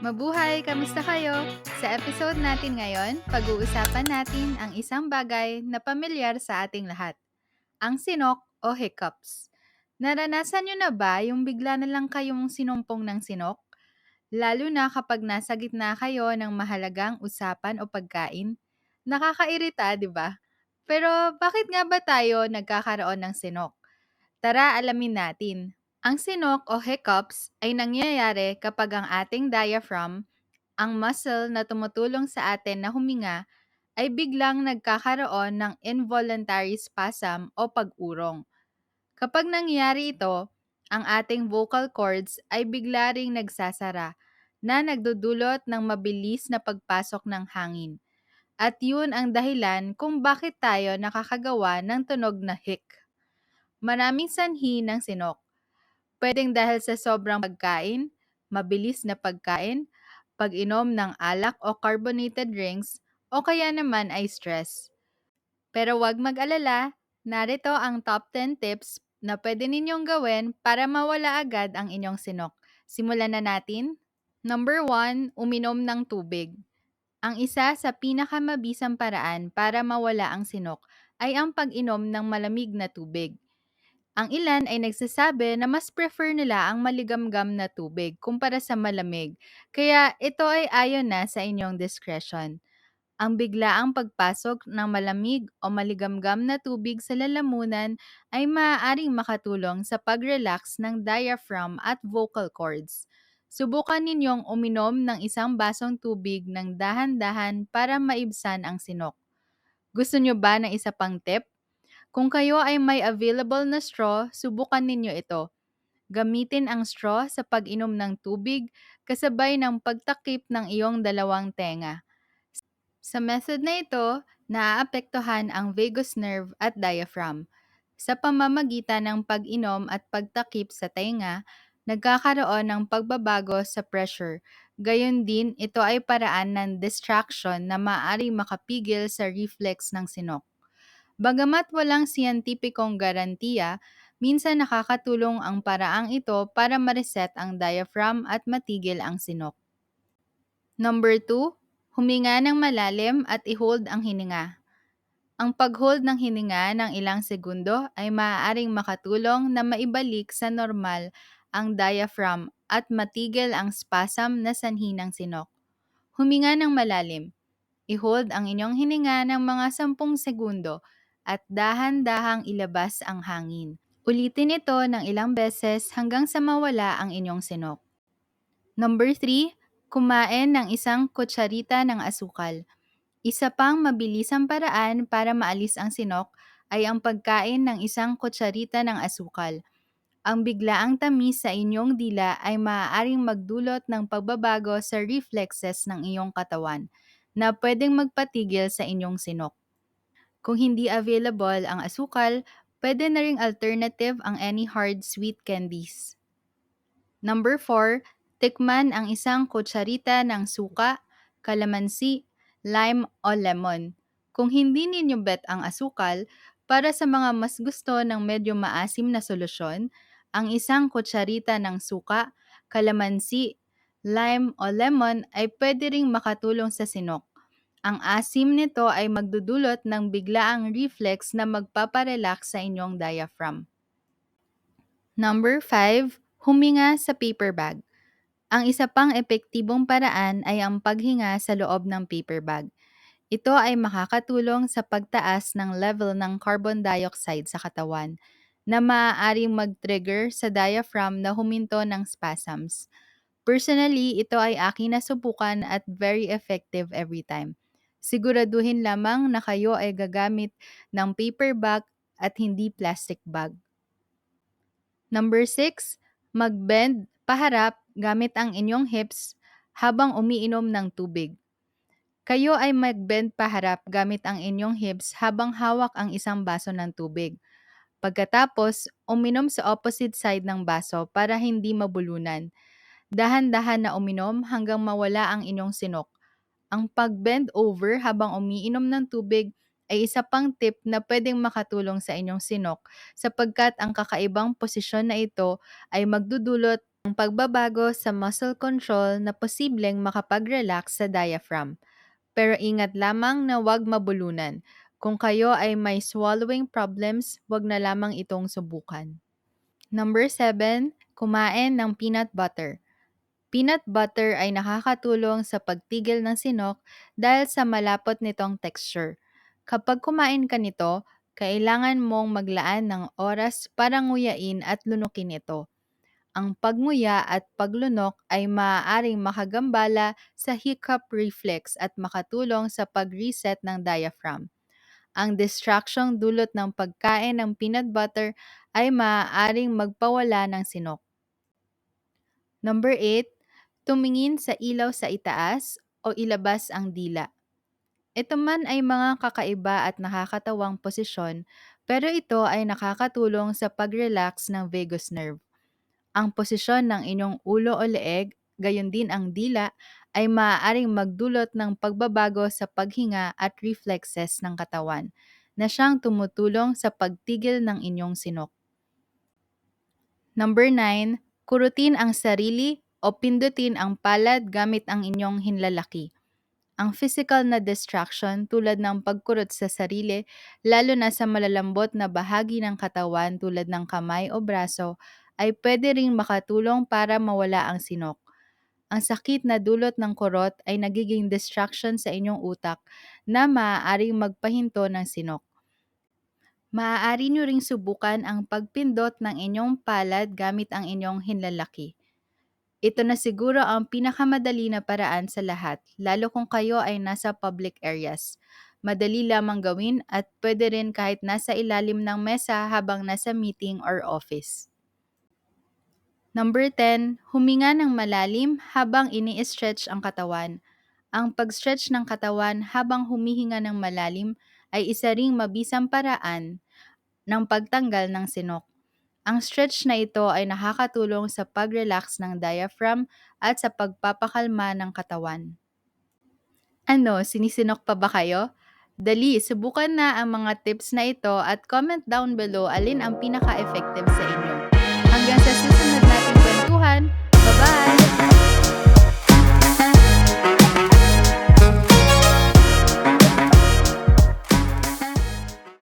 Mabuhay! Kamusta kayo? Sa episode natin ngayon, pag-uusapan natin ang isang bagay na pamilyar sa ating lahat. Ang sinok o hiccups. Naranasan nyo na ba yung bigla na lang kayong sinumpong ng sinok? Lalo na kapag nasa gitna kayo ng mahalagang usapan o pagkain. Nakakairita, di ba? Pero bakit nga ba tayo nagkakaroon ng sinok? Tara alamin natin. Ang sinok o hiccups ay nangyayari kapag ang ating diaphragm, ang muscle na tumutulong sa atin na huminga, ay biglang nagkakaroon ng involuntary spasm o pag-urong. Kapag nangyari ito, ang ating vocal cords ay bigla ring nagsasara na nagdudulot ng mabilis na pagpasok ng hangin. At yun ang dahilan kung bakit tayo nakakagawa ng tunog na hic. Maraming sanhi ng sinok. Pwedeng dahil sa sobrang pagkain, mabilis na pagkain, pag-inom ng alak o carbonated drinks, o kaya naman ay stress. Pero wag mag-alala, narito ang top 10 tips na pwede ninyong gawin para mawala agad ang inyong sinok. Simulan na natin. Number 1, uminom ng tubig. Ang isa sa pinakamabisang paraan para mawala ang sinok ay ang pag-inom ng malamig na tubig. Ang ilan ay nagsasabi na mas prefer nila ang maligamgam na tubig kumpara sa malamig, kaya ito ay ayon na sa inyong discretion. Ang biglaang pagpasok ng malamig o maligamgam na tubig sa lalamunan ay maaaring makatulong sa pag-relax ng diaphragm at vocal cords. Subukan ninyong uminom ng isang basong tubig ng dahan-dahan para maibsan ang sinok. Gusto nyo ba ng isa pang tip? Kung kayo ay may available na straw, subukan ninyo ito. Gamitin ang straw sa pag-inom ng tubig kasabay ng pagtakip ng iyong dalawang tenga. Sa method na ito, naaapektuhan ang vagus nerve at diaphragm. Sa pamamagitan ng pag-inom at pagtakip sa tenga, nagkakaroon ng pagbabago sa pressure. Gayon din, ito ay paraan ng distraction na maaaring makapigil sa reflex ng sinok. Bagamat walang siyentipikong garantiya, minsan nakakatulong ang paraang ito para ma-reset ang diaphragm at matigil ang sinok. Number 2, huminga ng malalim at i-hold ang hininga. Ang pag-hold ng hininga ng ilang segundo ay maaaring makatulong na maibalik sa normal ang diaphragm at matigil ang spasm na sanhi ng sinok. Huminga ng malalim. I-hold ang inyong hininga ng mga 10 segundo at dahan-dahang ilabas ang hangin. Ulitin ito ng ilang beses hanggang sa mawala ang inyong sinok. Number 3, kumain ng isang kutsarita ng asukal. Isa pang mabilisang paraan para maalis ang sinok ay ang pagkain ng isang kutsarita ng asukal. Ang biglaang tamis sa inyong dila ay maaaring magdulot ng pagbabago sa reflexes ng iyong katawan na pwedeng magpatigil sa inyong sinok. Kung hindi available ang asukal, pwede na ring alternative ang any hard sweet candies. Number 4, tikman ang isang kutsarita ng suka, kalamansi, lime o lemon. Kung hindi ninyo bet ang asukal, para sa mga mas gusto ng medyo maasim na solusyon, ang isang kutsarita ng suka, kalamansi, lime o lemon ay pwede ring makatulong sa sinok. Ang asim nito ay magdudulot ng biglaang reflex na magpaparelax sa inyong diaphragm. Number 5, huminga sa paper bag. Ang isa pang epektibong paraan ay ang paghinga sa loob ng paper bag. Ito ay makakatulong sa pagtaas ng level ng carbon dioxide sa katawan na maaaring mag-trigger sa diaphragm na huminto ng spasms. Personally, ito ay aking nasubukan at very effective every time. Siguraduhin lamang na kayo ay gagamit ng paper bag at hindi plastic bag. Number 6, mag-bend paharap gamit ang inyong hips habang umiinom ng tubig. Kayo ay mag-bend paharap gamit ang inyong hips habang hawak ang isang baso ng tubig. Pagkatapos, uminom sa opposite side ng baso para hindi mabulunan. Dahan-dahan na uminom hanggang mawala ang inyong sinok. Ang pag-bend over habang umiinom ng tubig ay isa pang tip na pwedeng makatulong sa inyong sinok sapagkat ang kakaibang posisyon na ito ay magdudulot ang pagbabago sa muscle control na posibleng makapag-relax sa diaphragm. Pero ingat lamang na huwag mabulunan. Kung kayo ay may swallowing problems, huwag na lamang itong subukan. Number 7, kumain ng peanut butter. Peanut butter ay nakakatulong sa pagtigil ng sinok dahil sa malapot nitong texture. Kapag kumain ka nito, kailangan mong maglaan ng oras para nguyain at lunukin ito. Ang pagnguya at paglunok ay maaaring makagambala sa hiccup reflex at makatulong sa pag-reset ng diaphragm. Ang distracsyong dulot ng pagkain ng peanut butter ay maaaring magpawala ng sinok. Number 8, tumingin sa ilaw sa itaas o ilabas ang dila. Ito man ay mga kakaiba at nakakatawang posisyon, pero ito ay nakakatulong sa pag-relax ng vagus nerve. Ang posisyon ng inyong ulo o leeg, gayon din ang dila, ay maaaring magdulot ng pagbabago sa paghinga at reflexes ng katawan na siyang tumutulong sa pagtigil ng inyong sinok. Number 9, kurutin ang sarili o pindutin ang palad gamit ang inyong hinlalaki. Ang physical na distraction tulad ng pagkurot sa sarili, lalo na sa malalambot na bahagi ng katawan tulad ng kamay o braso, ay pwede ring makatulong para mawala ang sinok. Ang sakit na dulot ng kurot ay nagiging distraction sa inyong utak na maaaring magpahinto ng sinok. Maaari nyo ring subukan ang pagpindot ng inyong palad gamit ang inyong hinlalaki. Ito na siguro ang pinakamadali na paraan sa lahat, lalo kung kayo ay nasa public areas. Madali lamang gawin at pwede rin kahit nasa ilalim ng mesa habang nasa meeting or office. Number 10, huminga ng malalim habang ini-stretch ang katawan. Ang pag-stretch ng katawan habang humihinga ng malalim ay isa ring mabisang paraan ng pagtanggal ng sinok. Ang stretch na ito ay nakakatulong sa pag-relax ng diaphragm at sa pagpapakalma ng katawan. Ano, sinisinok pa ba kayo? Dali, subukan na ang mga tips na ito at comment down below alin ang pinaka-effective sa inyo. Hanggang sa susunod nating kwentuhan, bye-bye!